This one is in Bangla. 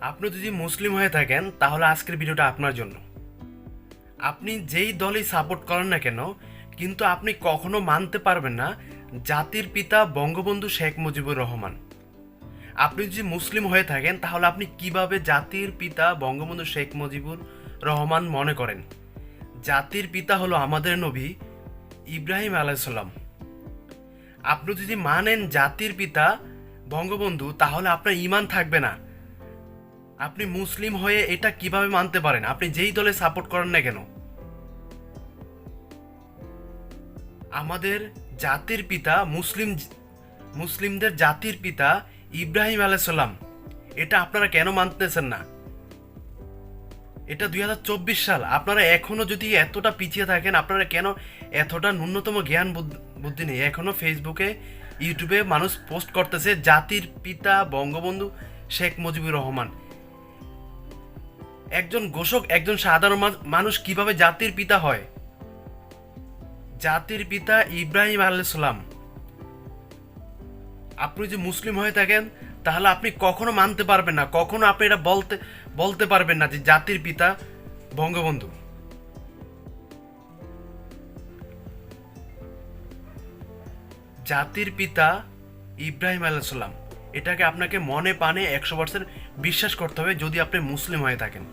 আপনি যদি মুসলিম হয়ে থাকেন, তাহলে আজকের ভিডিওটা আপনার জন্য। আপনি যেই দলই সাপোর্ট করেন না কেন, কিন্তু আপনি কখনো মানতে পারবেন না জাতির পিতা বঙ্গবন্ধু শেখ মুজিবুর রহমান। আপনি যদি মুসলিম হয়ে থাকেন, তাহলে আপনি কীভাবে জাতির পিতা বঙ্গবন্ধু শেখ মুজিবুর রহমান মনে করেন? জাতির পিতা হলো আমাদের নবী ইব্রাহিম আলাইসাল্লাম আপনি যদি মানেন জাতির পিতা বঙ্গবন্ধু, তাহলে আপনার ইমান থাকবে না। আপনি মুসলিম হয়ে এটা কীভাবে মানতে পারেন? আপনি যেই দলে সাপোর্ট করেন না কেন? আমাদের জাতির পিতা মুসলিম মুসলিমদের জাতির পিতা ইব্রাহিম আলাইসাল্লাম এটা আপনারা কেন মানতেছেন না? এটা দুই হাজার চব্বিশ সাল। আপনারা এখনও যদি এতটা পিছিয়ে থাকেন, আপনারা কেন এতটা ন্যূনতম জ্ঞান বুদ- বুদ্ধি নেই? এখনও ফেসবুকে ইউটিউবে মানুষ পোস্ট করতেছে, জাতির পিতা, বঙ্গবন্ধু শেখ মুজিবুর রহমান। একজন ঘোষক, একজন সাধারণ মানুষ কীভাবে জাতির পিতা হয়? জাতির পিতা ইব্রাহিম আলাইসাল্লাম আপনি যদি মুসলিম হয়ে থাকেন, তাহলে আপনি কখনো মানতে পারবেন না, কখনো আপনি এটা বলতে বলতে পারবেন না যে জাতির পিতা বঙ্গবন্ধু। জাতির পিতা ইব্রাহিম আলাইসাল্লাম এটাকে আপনাকে মনে পানে একশো পার্সেন্ট বিশ্বাস করতে হবে যদি আপনি মুসলিম হয়ে থাকেন।